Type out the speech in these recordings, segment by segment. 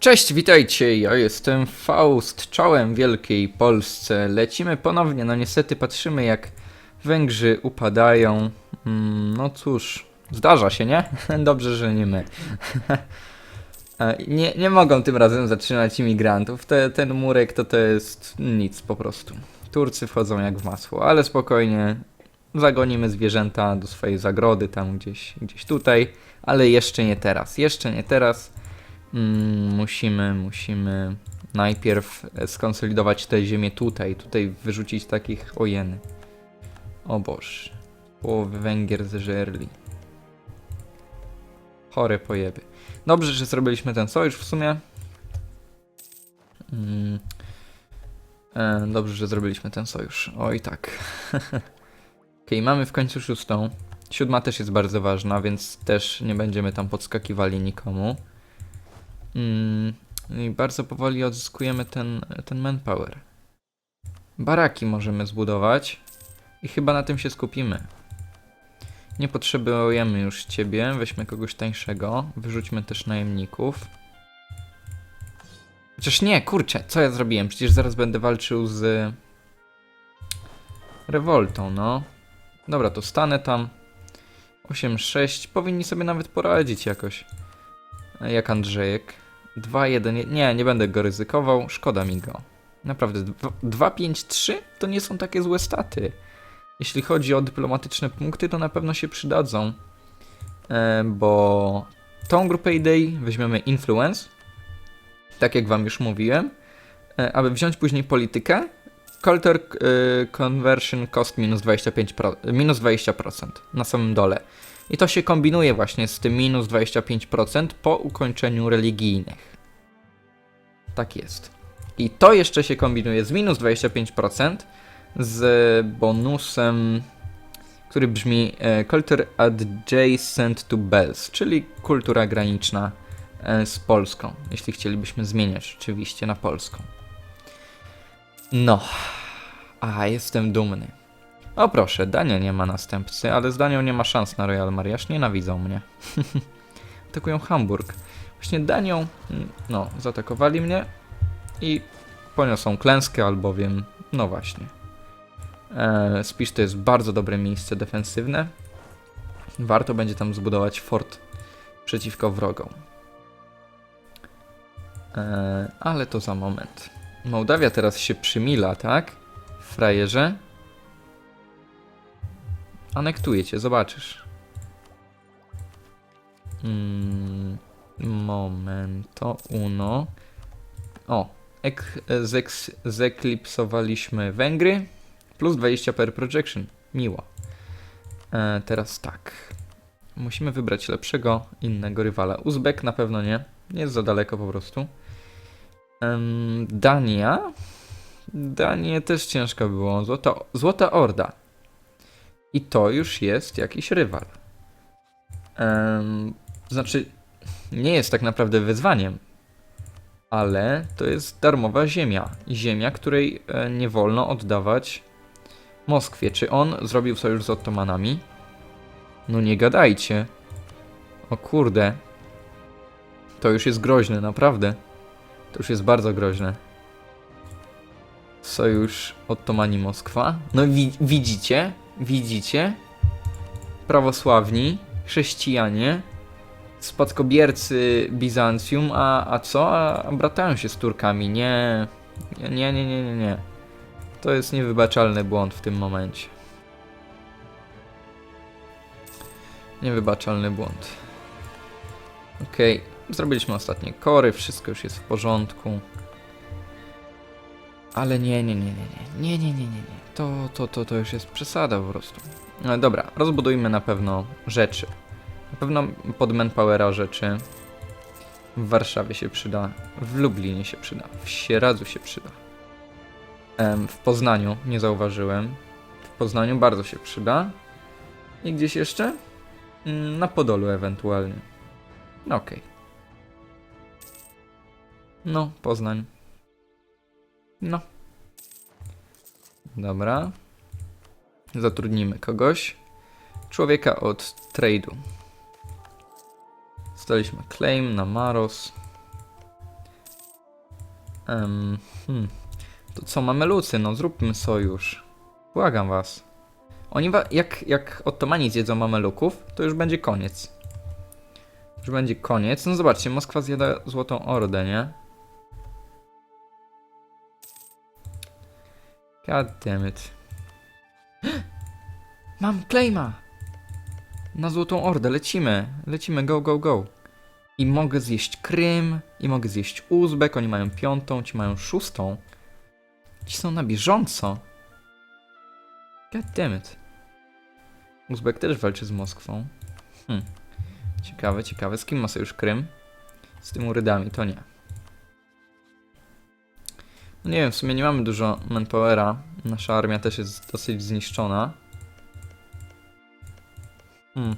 Cześć, witajcie, ja jestem Faust, czołem Wielkiej Polsce. Lecimy ponownie, no niestety patrzymy jak Węgrzy upadają. Mm, no cóż, zdarza się, nie? Dobrze, że nie my. Nie, nie mogą tym razem zatrzymać imigrantów. Te, ten murek to to jest nic po prostu. Turcy wchodzą jak w masło, ale spokojnie. Zagonimy zwierzęta do swojej zagrody, tam gdzieś, gdzieś tutaj, ale jeszcze nie teraz. Jeszcze nie teraz. Mm, musimy, musimy najpierw e, skonsolidować tę ziemię tutaj, tutaj wyrzucić takich ojeny. O Boże, połowy Węgier zeżerli. Chore pojeby. Dobrze, że zrobiliśmy ten sojusz w sumie. Mm. E, dobrze, że zrobiliśmy ten sojusz. Oj tak. Okej, mamy w końcu szóstą. Siódma też jest bardzo ważna, więc też nie będziemy tam podskakiwali nikomu. Mm, I bardzo powoli odzyskujemy ten, ten manpower. Baraki możemy zbudować i chyba na tym się skupimy. Nie potrzebujemy już ciebie, weźmy kogoś tańszego, wyrzućmy też najemników. Chociaż nie, kurczę, co ja zrobiłem? Przecież zaraz będę walczył z rewoltą, no. Dobra, to stanę tam. 8-6, powinni sobie nawet poradzić jakoś. Jak Andrzejek. 2-1. Nie, nie będę go ryzykował. Szkoda mi go. Naprawdę. 2-5-3 to nie są takie złe staty. Jeśli chodzi o dyplomatyczne punkty, to na pewno się przydadzą. E, bo tą grupę idei weźmiemy Influence. Tak jak wam już mówiłem. E, aby wziąć później politykę. Culture Conversion Cost minus 25%, minus 20% na samym dole. I to się kombinuje właśnie z tym minus 25% po ukończeniu religijnych. Tak jest. I to jeszcze się kombinuje z minus 25% z bonusem, który brzmi e, Culture Adjacent to Bells, czyli kultura graniczna e, z Polską, jeśli chcielibyśmy zmieniać oczywiście na polską. No, a jestem dumny. O proszę, Dania nie ma następcy, ale z Danią nie ma szans na Royal Mariaż, nienawidzą mnie. Atakują Hamburg. Właśnie Danią, mm, no, zaatakowali mnie i poniosą klęskę, albowiem, no właśnie. E, Spisz to jest bardzo dobre miejsce defensywne. Warto będzie tam zbudować fort przeciwko wrogom. E, ale to za moment. Mołdawia teraz się przymila, tak? Frajerze. Anektuję cię, zobaczysz. Mm, momento uno. O, ek, zeklipsowaliśmy Węgry. Plus 20 per projection. Miło. E, teraz tak. Musimy wybrać lepszego, innego rywala. Uzbek na pewno nie. Jest za daleko po prostu. Em, Dania. Danię też ciężko było. Złota, Złota Orda. I to już jest jakiś rywal. Em, znaczy, nie jest tak naprawdę wyzwaniem, ale to jest darmowa ziemia. Ziemia, której e, nie wolno oddawać Moskwie. Czy on zrobił sojusz z Ottomanami? No nie gadajcie. O kurde. To już jest groźne, naprawdę. To już jest bardzo groźne. Sojusz Ottomani-Moskwa. No wi widzicie? Widzicie? Prawosławni, chrześcijanie, spadkobiercy Bizancjum, a, a co? A, bratają się z Turkami. Nie. Nie, nie, nie, nie, nie, nie. To jest niewybaczalny błąd w tym momencie. Niewybaczalny błąd. Okej, zrobiliśmy ostatnie kory, wszystko już jest w porządku. Ale nie, nie, nie, nie, nie, nie, nie, nie, nie, nie. To, to, to, to już jest przesada po prostu. No dobra, rozbudujmy na pewno rzeczy. Na pewno pod manpowera rzeczy. W Warszawie się przyda, w Lublinie się przyda, w Sieradzu się przyda. Em, w Poznaniu nie zauważyłem. W Poznaniu bardzo się przyda. I gdzieś jeszcze? Mm, Na Podolu ewentualnie. No okej. No, Poznań. No. Dobra. Zatrudnimy kogoś. Człowieka od trade'u. Staliśmy claim na Maros. Em, hmm. To co, mamy Lucy, no zróbmy sojusz. Błagam was. Oni, wa- jak, jak Ottomani zjedzą mameluków, to już będzie koniec. Już będzie koniec. No zobaczcie, Moskwa zjada Złotą Ordę, nie? God damn it. Mam claima! Na Złotą Ordę, lecimy. Lecimy, go, go, go. I mogę zjeść Krym, i mogę zjeść Uzbek, oni mają piątą, ci mają szóstą. Ci są na bieżąco. God damn it. Uzbek też walczy z Moskwą. Hm. Ciekawe, ciekawe. Z kim ma sojusz Krym? Z tym Urydami, to nie. No nie wiem, w sumie nie mamy dużo manpowera. Nasza armia też jest dosyć zniszczona. Hmm.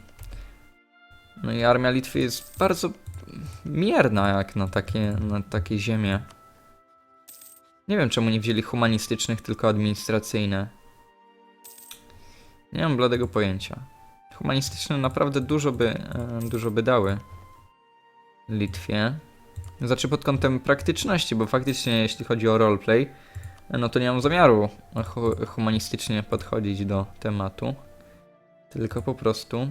No i armia Litwy jest bardzo mierna jak na takie, na takie ziemie. Nie wiem czemu nie wzięli humanistycznych, tylko administracyjne. Nie mam bladego pojęcia. Humanistyczne naprawdę dużo by, e, dużo by dały Litwie. Znaczy pod kątem praktyczności, bo faktycznie jeśli chodzi o roleplay, no to nie mam zamiaru hu humanistycznie podchodzić do tematu. Tylko po prostu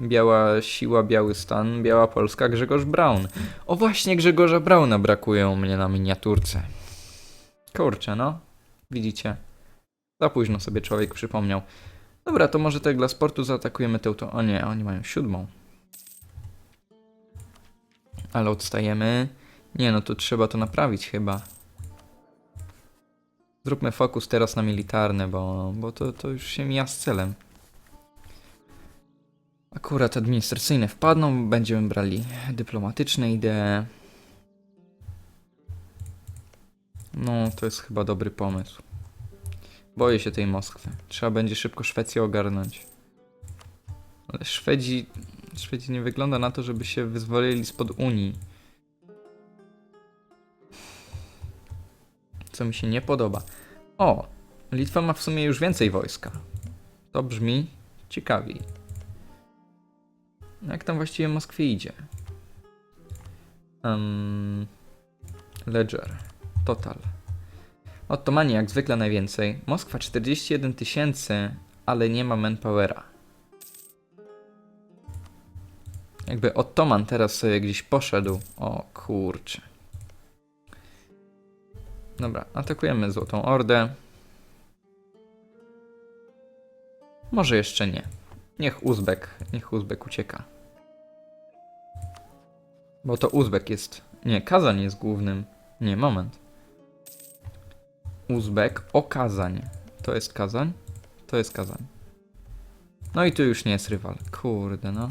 Biała siła, biały stan, biała Polska, Grzegorz Braun. O właśnie Grzegorza Brauna brakuje u mnie na miniaturce. Kurczę, no. Widzicie. Za późno sobie człowiek przypomniał. Dobra, to może tak dla sportu zaatakujemy tę to. O nie, oni mają siódmą. Ale odstajemy. Nie, no to trzeba to naprawić chyba. Zróbmy fokus teraz na militarne, bo, bo to, to już się mija z celem. Akurat administracyjne wpadną, będziemy brali dyplomatyczne idee. No, to jest chyba dobry pomysł. Boję się tej Moskwy. Trzeba będzie szybko Szwecję ogarnąć. Ale Szwedzi... Szwedzi nie wygląda na to, żeby się wyzwolili spod Unii. Co mi się nie podoba. O! Litwa ma w sumie już więcej wojska. To brzmi ciekawiej. Jak tam właściwie Moskwie idzie? Um, Ledger. Total. Ottomani jak zwykle najwięcej. Moskwa 41 tysięcy, ale nie ma manpowera. Jakby Ottoman teraz sobie gdzieś poszedł. O kurczę. Dobra, atakujemy Złotą Ordę. Może jeszcze nie. Niech Uzbek, niech Uzbek ucieka. Bo to Uzbek jest. Nie, Kazań jest głównym. Nie, moment. Uzbek o Kazań. To jest Kazań? To jest Kazań. No i tu już nie jest rywal. Kurde, no.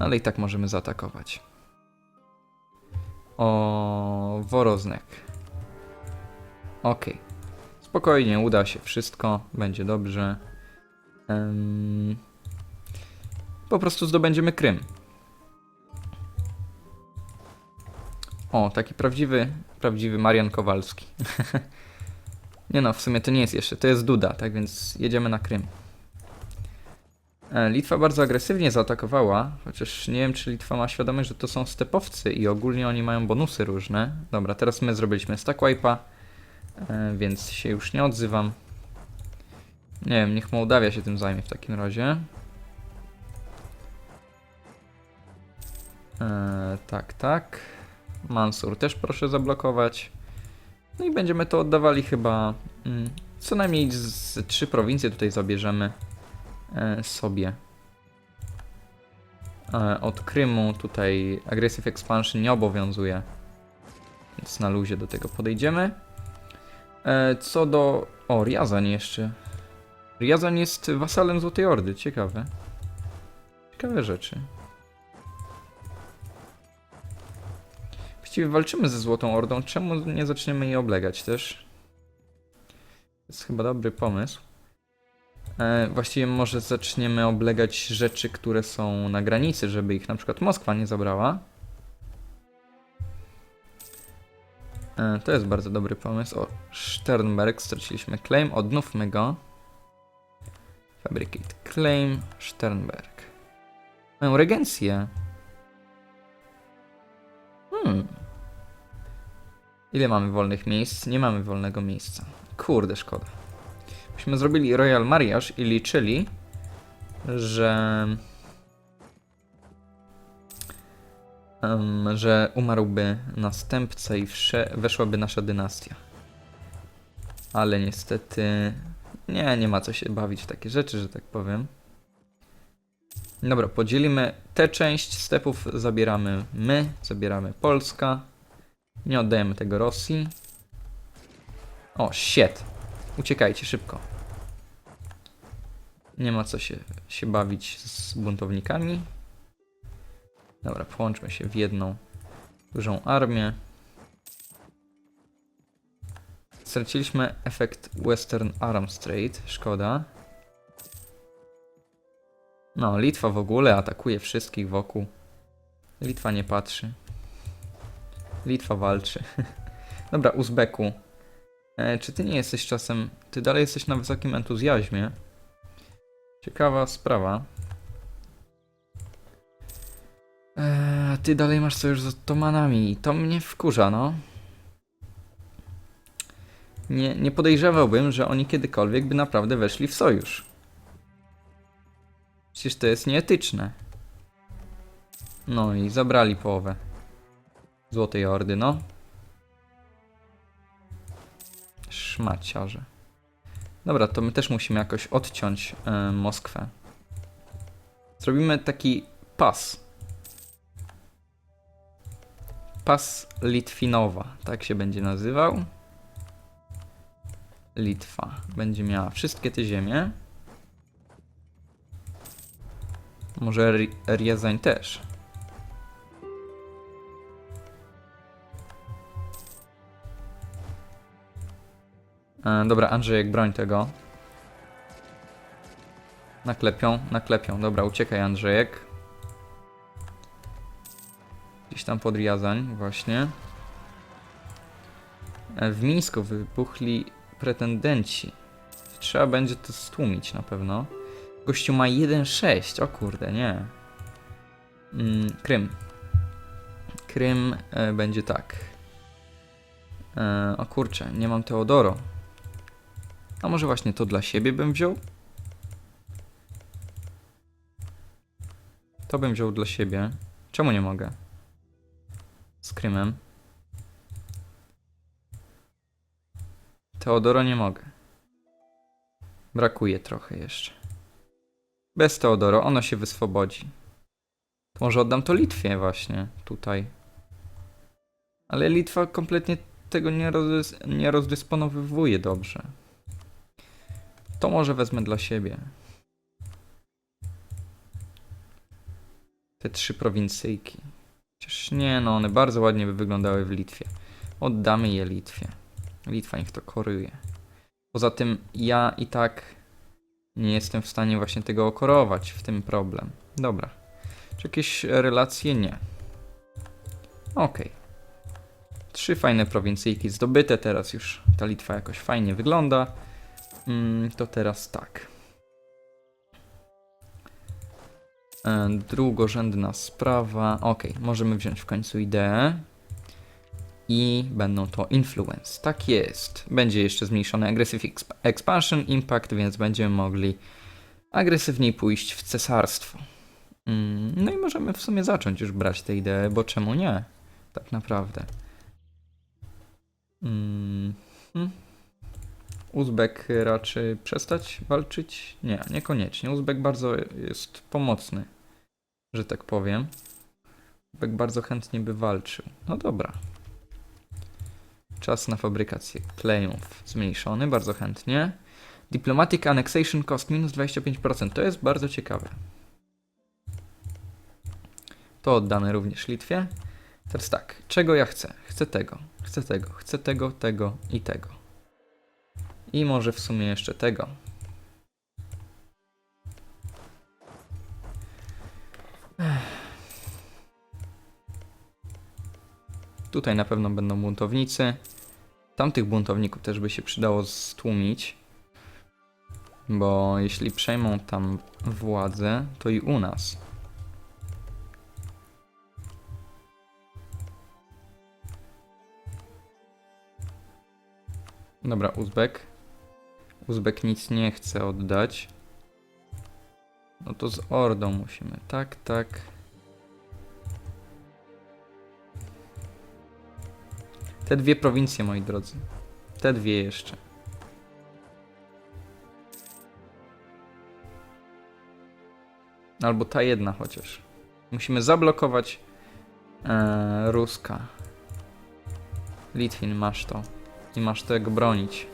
Ale i tak możemy zaatakować. O Woroznek. Okej. Spokojnie, uda się wszystko. Będzie dobrze. Em, po prostu zdobędziemy Krym. O, taki prawdziwy, prawdziwy Marian Kowalski. nie no, w sumie to nie jest jeszcze, to jest Duda, tak więc jedziemy na Krym. E, Litwa bardzo agresywnie zaatakowała, chociaż nie wiem, czy Litwa ma świadomość, że to są stepowcy i ogólnie oni mają bonusy różne. Dobra, teraz my zrobiliśmy stack wipe'a, e, więc się już nie odzywam. Nie wiem, niech Mołdawia się tym zajmie w takim razie. Eee, tak, tak. Mansur też proszę zablokować. No i będziemy to oddawali chyba. Mm, co najmniej z trzy prowincje tutaj zabierzemy sobie. E, od Krymu tutaj Aggressive Expansion nie obowiązuje. Więc na luzie do tego podejdziemy. E, co do. O, Riazan jeszcze. Riazan jest wasalem Złotej Ordy, ciekawe. Ciekawe rzeczy. Właściwie walczymy ze Złotą Ordą, czemu nie zaczniemy jej oblegać też? To jest chyba dobry pomysł. E, właściwie może zaczniemy oblegać rzeczy, które są na granicy, żeby ich na przykład Moskwa nie zabrała. E, to jest bardzo dobry pomysł. O, Sternberg, straciliśmy claim, odnówmy go. Fabricate Claim, Sternberg. Mają regencję. Hmm. Ile mamy wolnych miejsc? Nie mamy wolnego miejsca. Kurde, szkoda. Myśmy zrobili Royal Mariage i liczyli, że... em, że umarłby następca i weszłaby nasza dynastia. Ale niestety... Nie, nie ma co się bawić w takie rzeczy, że tak powiem. Dobra, podzielimy tę część stepów, zabieramy my, zabieramy Polska. Nie oddajemy tego Rosji. O, shit. Uciekajcie szybko. Nie ma co się, się bawić z buntownikami. Dobra, połączmy się w jedną dużą armię. Straciliśmy efekt Western Arm Strait, szkoda. No, Litwa w ogóle atakuje wszystkich wokół. Litwa nie patrzy. Litwa walczy. Dobra, Uzbeku. E, czy ty nie jesteś czasem. Ty dalej jesteś na wysokim entuzjazmie? Ciekawa sprawa. E, ty dalej masz sojusz z Ottomanami. To mnie wkurza, no. Nie, nie podejrzewałbym, że oni kiedykolwiek by naprawdę weszli w sojusz. Przecież to jest nieetyczne. No i zabrali połowę. Złotej Ordy, no. Szmaciarze. Dobra, to my też musimy jakoś odciąć e, Moskwę. Zrobimy taki pas. Pas Litwinowa, tak się będzie nazywał. Litwa będzie miała wszystkie te ziemie. Może Ri- Riazań też. E, dobra, Andrzejek, broń tego. Naklepią, naklepią. Dobra, uciekaj Andrzejek. Gdzieś tam pod Riazań, właśnie. E, w Mińsku wybuchli pretendenci. Trzeba będzie to stłumić na pewno. Gościu ma 1,6. O kurde, nie. Mm, Krym. Krym e, będzie tak. E, o kurczę, nie mam Teodoro. A może właśnie to dla siebie bym wziął? To bym wziął dla siebie. Czemu nie mogę? Z Krymem. Teodoro nie mogę. Brakuje trochę jeszcze. Bez Teodoro ono się wyswobodzi. To może oddam to Litwie właśnie, tutaj. Ale Litwa kompletnie tego nie, rozdys nie rozdysponowywuje dobrze. To może wezmę dla siebie. Te trzy prowincyjki. Chociaż nie, no one bardzo ładnie by wyglądały w Litwie. Oddamy je Litwie. Litwa niech to koruje. Poza tym ja i tak nie jestem w stanie właśnie tego okorować, w tym problem. Dobra. Czy jakieś relacje? Nie. Okej. Trzy fajne prowincyjki zdobyte, teraz już ta Litwa jakoś fajnie wygląda. Mm, to teraz tak. E, drugorzędna sprawa. Ok, możemy wziąć w końcu ideę. I będą to influence. Tak jest. Będzie jeszcze zmniejszony aggressive exp expansion impact, więc będziemy mogli agresywniej pójść w cesarstwo. Mm, no i możemy w sumie zacząć już brać tę ideę, bo czemu nie? Tak naprawdę. Mm, hmm. Uzbek raczy przestać walczyć? Nie, niekoniecznie. Uzbek bardzo jest pomocny, że tak powiem. Uzbek bardzo chętnie by walczył. No dobra. Czas na fabrykację klejów zmniejszony, bardzo chętnie. Diplomatic Annexation Cost minus 25%. To jest bardzo ciekawe. To oddamy również Litwie. Teraz tak, czego ja chcę? Chcę tego, chcę tego, chcę tego, tego i tego. I może w sumie jeszcze tego. Tutaj na pewno będą buntownicy. Tamtych buntowników też by się przydało stłumić. Bo jeśli przejmą tam władzę, to i u nas. Dobra, Uzbek. Uzbek nic nie chce oddać. No to z Ordą musimy. Tak, tak. Te dwie prowincje, moi drodzy. Te dwie jeszcze. Albo ta jedna chociaż. Musimy zablokować e, Ruska. Litwin, masz to. I masz tego bronić.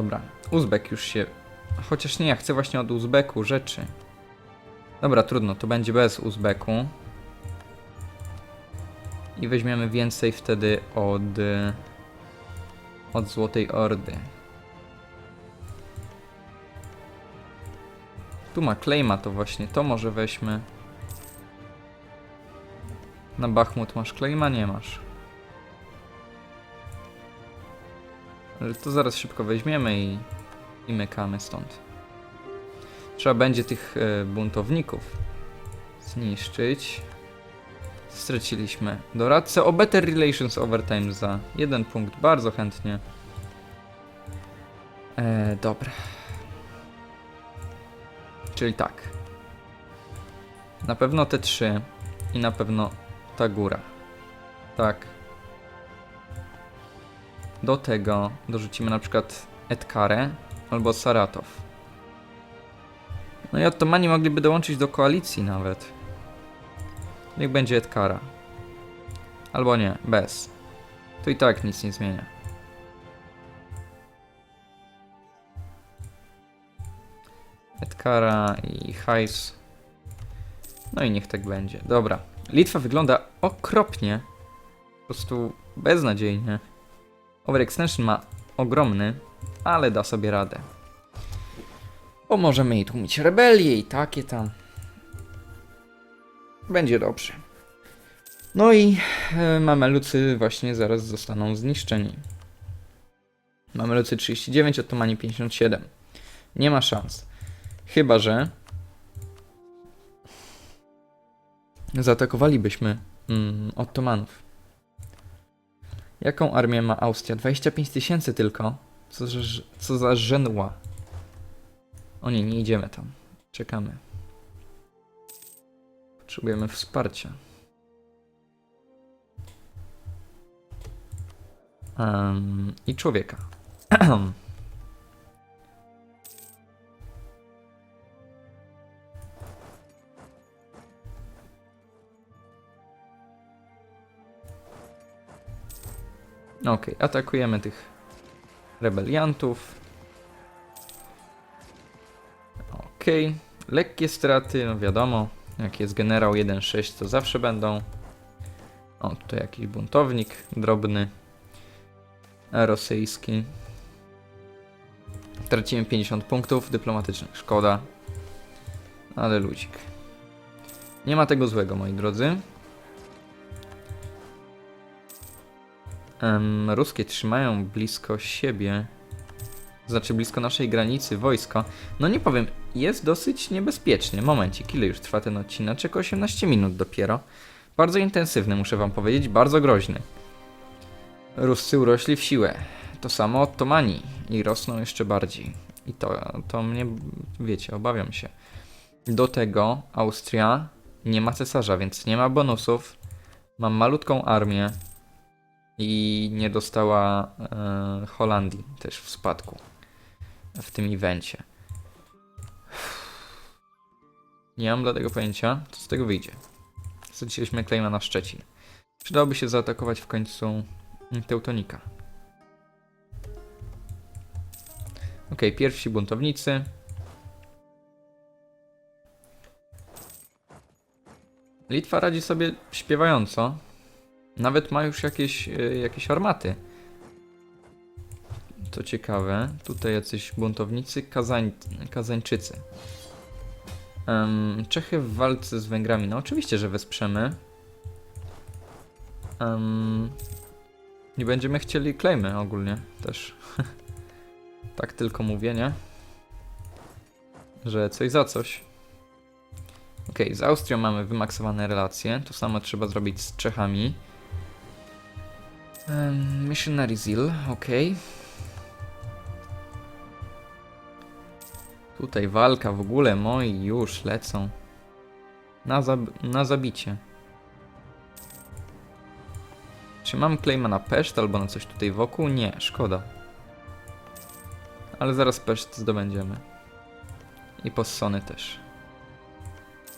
Dobra, Uzbek już się... Chociaż nie, ja chcę właśnie od Uzbeku rzeczy. Dobra, trudno, to będzie bez Uzbeku. I weźmiemy więcej wtedy od... Od Złotej Ordy. Tu ma Claima to właśnie, to może weźmy. Na Bachmut masz Claima? Nie masz. Ale to zaraz szybko weźmiemy i, i mykamy stąd. Trzeba będzie tych e, buntowników zniszczyć. Straciliśmy doradcę o Better Relations Overtime za jeden punkt, bardzo chętnie. E, dobra. Czyli tak. Na pewno te trzy i na pewno ta góra. Tak. Do tego dorzucimy na przykład Edkarę albo Saratow. No i Ottomani mogliby dołączyć do koalicji nawet. Niech będzie Edkara. Albo nie, bez. To i tak nic nie zmienia. Edkara i hajs. No i niech tak będzie. Dobra. Litwa wygląda okropnie. Po prostu beznadziejnie. Overextension ma ogromny, ale da sobie radę. Bo możemy jej tłumić rebelię i takie tam. Będzie dobrze. No i e, Mamelucy właśnie zaraz zostaną zniszczeni. Mamelucy 39, Ottomani 57. Nie ma szans. Chyba, że zaatakowalibyśmy mm, Ottomanów. Jaką armię ma Austria? 25 tysięcy tylko. Co za, co za żenła. O nie, nie idziemy tam. Czekamy. Potrzebujemy wsparcia. Em, I człowieka. Okej, atakujemy tych rebeliantów. Okej, lekkie straty, no wiadomo, jak jest generał 1.6 to zawsze będą. O, tutaj jakiś buntownik drobny, rosyjski. Tracimy 50 punktów dyplomatycznych, szkoda. Ale ludzik. Nie ma tego złego, moi drodzy. Em, ruskie trzymają blisko siebie, znaczy blisko naszej granicy wojsko. No nie powiem, jest dosyć niebezpiecznie. Momencik, ile już trwa ten odcinek? 18 minut dopiero. Bardzo intensywny, muszę wam powiedzieć, bardzo groźny. Ruscy urośli w siłę. To samo Ottomani i rosną jeszcze bardziej. I to, to mnie, wiecie, obawiam się. Do tego Austria nie ma cesarza, więc nie ma bonusów. Mam malutką armię i nie dostała e, Holandii też w spadku w tym evencie. Nie mam dlatego pojęcia, co z tego wyjdzie. Straciliśmy claima na Szczecin. Przydałoby się zaatakować w końcu Teutonika. Ok, pierwsi buntownicy. Litwa radzi sobie śpiewająco. Nawet ma już jakieś, e, jakieś armaty. To ciekawe. Tutaj jacyś buntownicy, Kazań, Kazańczycy. Em, Czechy w walce z Węgrami. No oczywiście, że wesprzemy. Em, Nie będziemy chcieli claimy ogólnie też. tak tylko mówię, nie? Że coś za coś. Okej, z Austrią mamy wymaksowane relacje. To samo trzeba zrobić z Czechami. Missionary Zeal, okej. Tutaj walka w ogóle, moi już lecą. Na, zab na zabicie. Czy mam claima na Peszt albo na coś tutaj wokół? Nie, szkoda. Ale zaraz Peszt zdobędziemy. I Possony też.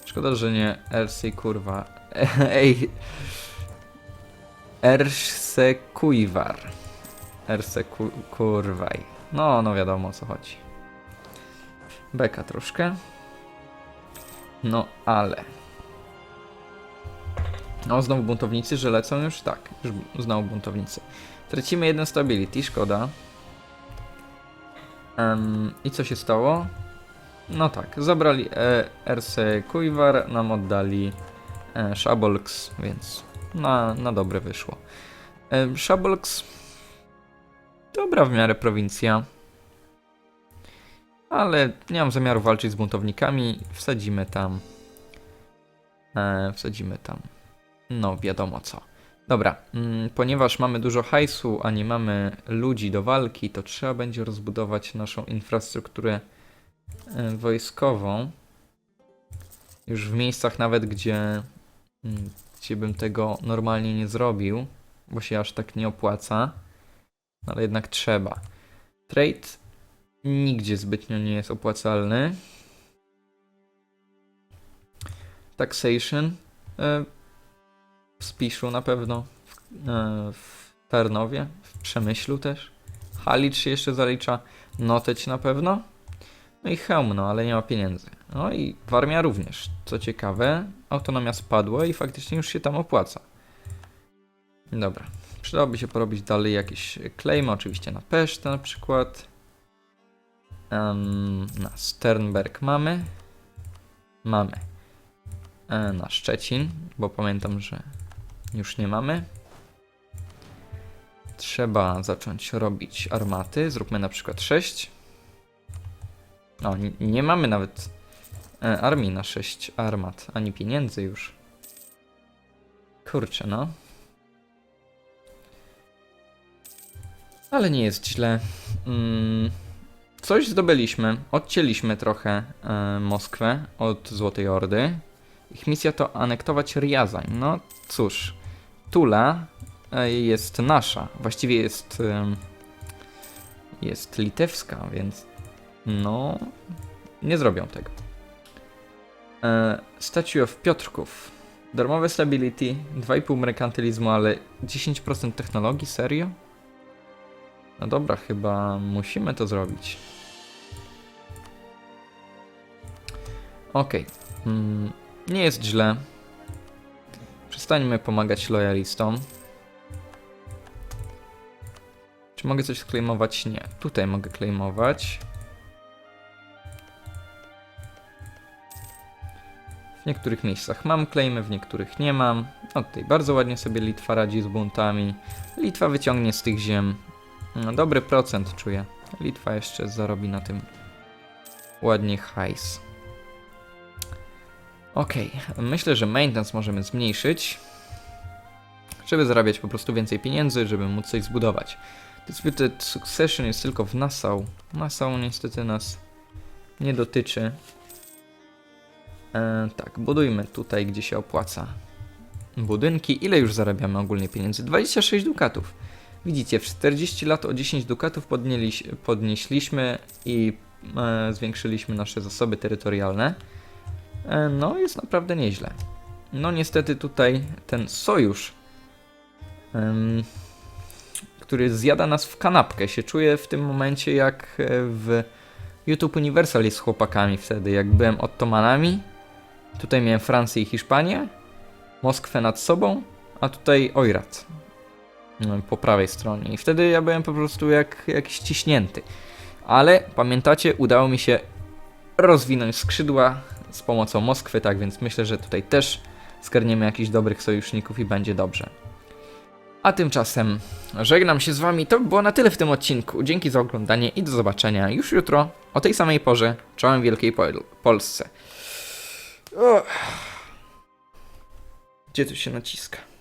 Szkoda, że nie Ersi kurwa. Ej. Erse Kuivar. Erse ku kurwaj. No, no wiadomo o co chodzi. Beka troszkę. No, ale. No, znowu buntownicy, że lecą już? Tak, już znowu buntownicy. Tracimy jeden stability, szkoda. Em, I co się stało? No tak, zabrali e, Erse Kuivar, nam oddali e, Shabolks, więc na, na dobre wyszło. E, Shabolks, dobra w miarę prowincja, ale nie mam zamiaru walczyć z buntownikami, wsadzimy tam, e, wsadzimy tam, no wiadomo co. Dobra, mm, ponieważ mamy dużo hajsu, a nie mamy ludzi do walki, to trzeba będzie rozbudować naszą infrastrukturę e, wojskową. Już w miejscach nawet, gdzie, gdzie bym tego normalnie nie zrobił, bo się aż tak nie opłaca, ale jednak trzeba. Trade nigdzie zbytnio nie jest opłacalny. Taxation e, w Spiszu na pewno, w, e, w Tarnowie, w Przemyślu też. Halicz się jeszcze zalicza, Noteć na pewno. No i Chełm, no ale nie ma pieniędzy. No i Warmia również. Co ciekawe, autonomia spadła i faktycznie już się tam opłaca. Dobra. Przydałoby się porobić dalej jakieś claimy, oczywiście na Peszt na przykład. Em, na Sternberg mamy. Mamy. E, na Szczecin, bo pamiętam, że już nie mamy. Trzeba zacząć robić armaty. Zróbmy na przykład 6. O, nie, mamy nawet e, armii na 6 armat, ani pieniędzy już. Kurczę, no. Ale nie jest źle. Mm, coś zdobyliśmy. Odcięliśmy trochę e, Moskwę od Złotej Ordy. Ich misja to anektować Riazań. No cóż, Tula e, jest nasza. Właściwie jest. em, jest litewska, więc. No. Nie zrobią tego. E, Statue of Piotrków. Darmowe stability, 2,5 merkantylizmu, ale 10% technologii? Serio? No dobra, chyba musimy to zrobić. Okej. Mm, nie jest źle. Przestańmy pomagać lojalistom. Czy mogę coś claimować? Nie. Tutaj mogę claimować. W niektórych miejscach mam claimy, w niektórych nie mam. No tutaj bardzo ładnie sobie Litwa radzi z buntami. Litwa wyciągnie z tych ziem no, dobry procent czuję. Litwa jeszcze zarobi na tym ładnie hajs. Okej, myślę, że maintenance możemy zmniejszyć, żeby zarabiać po prostu więcej pieniędzy, żeby móc coś zbudować. Disputed Succession jest tylko w Nassau. Nassau niestety nas nie dotyczy. E, tak, budujmy tutaj, gdzie się opłaca. Budynki. Ile już zarabiamy ogólnie pieniędzy? 26 dukatów. Widzicie, w 40 lat o 10 dukatów podnieś, podnieśliśmy i e, zwiększyliśmy nasze zasoby terytorialne. E, no, jest naprawdę nieźle. No, niestety tutaj ten sojusz, em, który zjada nas w kanapkę, się czuje w tym momencie jak e, w YouTube Universal z chłopakami wtedy, jak byłem Ottomanami. Tutaj miałem Francję i Hiszpanię, Moskwę nad sobą, a tutaj Oirat no, po prawej stronie. I wtedy ja byłem po prostu jak, jak ściśnięty. Ale pamiętacie, udało mi się rozwinąć skrzydła z pomocą Moskwy, tak więc myślę, że tutaj też zgarniemy jakichś dobrych sojuszników i będzie dobrze. A tymczasem żegnam się z wami. To by było na tyle w tym odcinku. Dzięki za oglądanie i do zobaczenia już jutro o tej samej porze. Czołem Wielkiej Pol- Polsce. Gdzie tu się naciska?